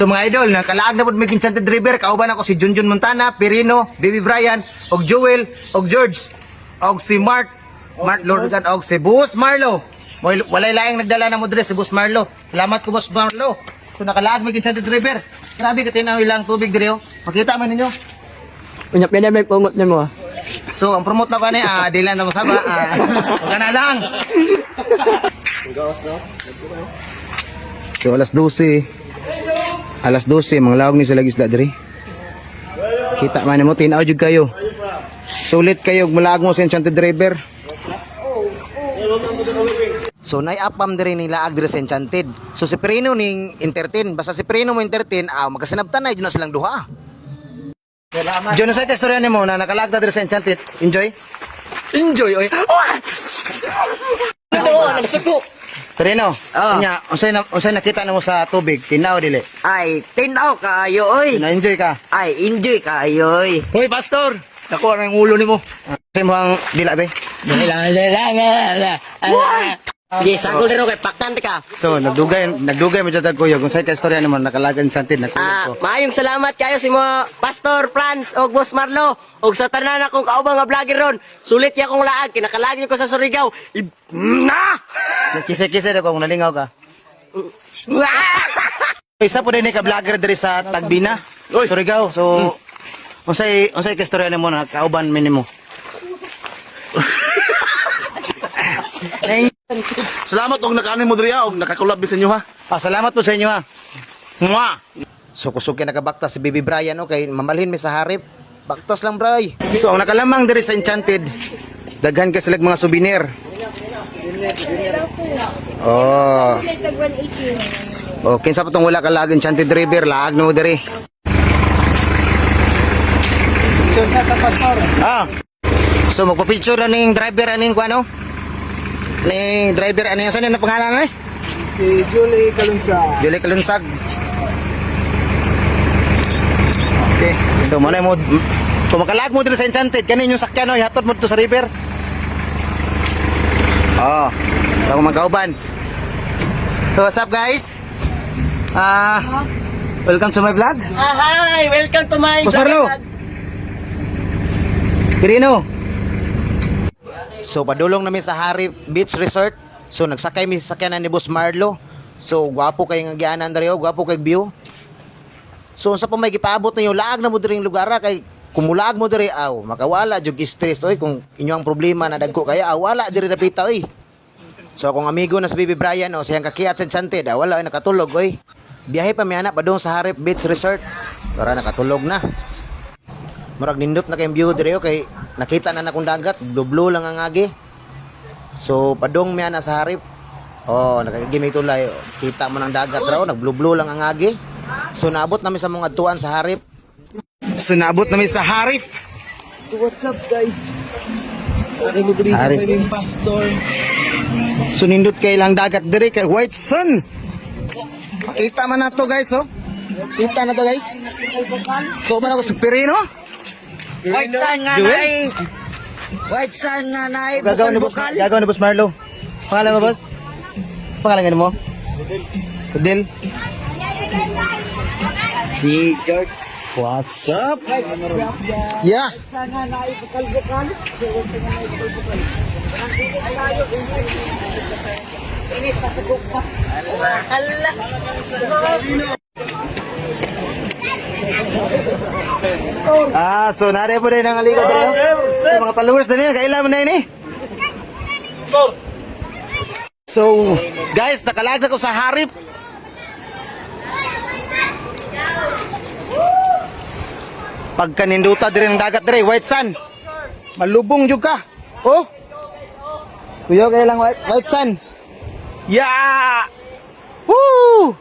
So mga idol, nakalaag na po may Enchanted River, kauban ako si Junjun Montana, Pirino, Baby Brian, og Joel, og George, og si Mark, Mark Lorgan, og si Bus Marlo. Walay laing nagdala na mo dire si Bus Marlo. Salamat ko Bus Marlo. So nakalaag may Enchanted River. Grabe ka tinaw ilang tubig dire oh. Makita man ninyo. Unya, pwede may pungot niya mo ah. So ang promote na ko ni ah dilan na mo saba. Ah, wag na lang. So alas 12. Alas 12 mga lawag ni sa lagis diri. Kita man mo tinaw jud kayo. Sulit kayo mulaag mo sa Enchanted River. So nay-apam diri ni laag diri sa Enchanted. So si Perino ning entertain, basta si Perino mo entertain, ah magasanabtan na jud na silang duha. Salamat. Diyon sa istorya nimo na nakalag na diri sa Enchanted. Enjoy. Enjoy, oy. Ano, nagsuko. Perino, Ah. nya, unsay na unsay nakita nimo sa tubig? Tinaw dili. Ay, tinaw kaayo, oy. Na-enjoy ka. Ay, enjoy kaayo, oy. Hoy, pastor! Nakuha na yung ulo ni mo. Kasi mo ang dila be. Yes, ako rin kay paktan ka. So, nagdugay, nagdugay mo jud kuya kung say ka istorya nimo nakalagan Enchanted na Ah, maayong salamat kayo si mo Pastor Franz og Boss Marlo og sa tanan akong kaubang nga vlogger ron. Sulit ya kong laag kinakalagi ko sa Surigao. I- na! Kise-kise na kung nalingaw ka. Isa po din ni ka vlogger diri sa Tagbina. Surigao. So, unsay unsay ka istorya nimo na kauban mi nimo? Thank Salamat og nakaano mo diri og nakakulab sa inyo ha. Ah, salamat po sa inyo ha. Mwah! So kusuki nakabaktas si Baby Brian okay, mamalhin mi sa harip. Baktas lang, bray. So ang nakalamang diri sa Enchanted, daghan ka sila mga souvenir. Oh. Oh, kinsa pa tong wala ka lag Enchanted River, laag na mo diri. Ah. So magpa-picture na ning driver aning kuano? Ning driver ano yan? Saan yung pangalan eh? Si Julie Kalunsa. Dili kalunsag. Okay. So mo na mo kung makalag mo dito sa Enchanted, kanin yung sakyan no, ihatod mo dito sa river. Oh. So magkauban. So what's up guys? Ah, welcome to my vlog. Ah, hi, welcome to my Boss Marlo. Pirino. So padulong namin sa Harry Beach Resort. So nagsakay mi sa sakyanan ni Boss Marlo. So gwapo kay nga gianan diri oh, gwapo kay view. So sa pa may gipaabot ninyo laag na mo diri lugar ah, kay kumulag mo diri aw makawala jud stress oy kung inyo ang problema na dagko kaya aw wala diri napita oy. So akong amigo na si Baby Brian o siyang kakiyat sa Enchanted ah, wala ay nakatulog oy. Biyahe pa mi anak pa doon sa Harip Beach Resort. Para nakatulog na. Murag nindot na kayong view dire kay nakita na na kong dagat, blue lang ang agi. So padong mi ana sa harip. Oh, nakagimay tulay. Kita mo ng dagat raw, nag-blue lang ang agi. So naabot namin sa mga tuan sa harip. So naabot namin sa harip. What's up, guys? Ari mo diri sa pwedeng pastor. So nindot kay lang dagat dire kay White Sun. Makita man na to guys, oh. Kita na to guys. So man ako sa Pirino. White Sun nga nay. White Sun nga nay. Gagawin ni boss, gagawin ni boss Marlo. Pangalan mo boss? Pangalan mo? Fidel. Si George. What's up? Yeah. Ah, so nare po din ang aligo tayo. Sa mga followers na niya, kailan mo na yun eh. So, guys, nakalag na ko sa harip. Pagka ninduta dire ng dagat dire, white sun. Malubong jud ka. Oh. Kuya kay lang white, white sun. Yeah. Woo!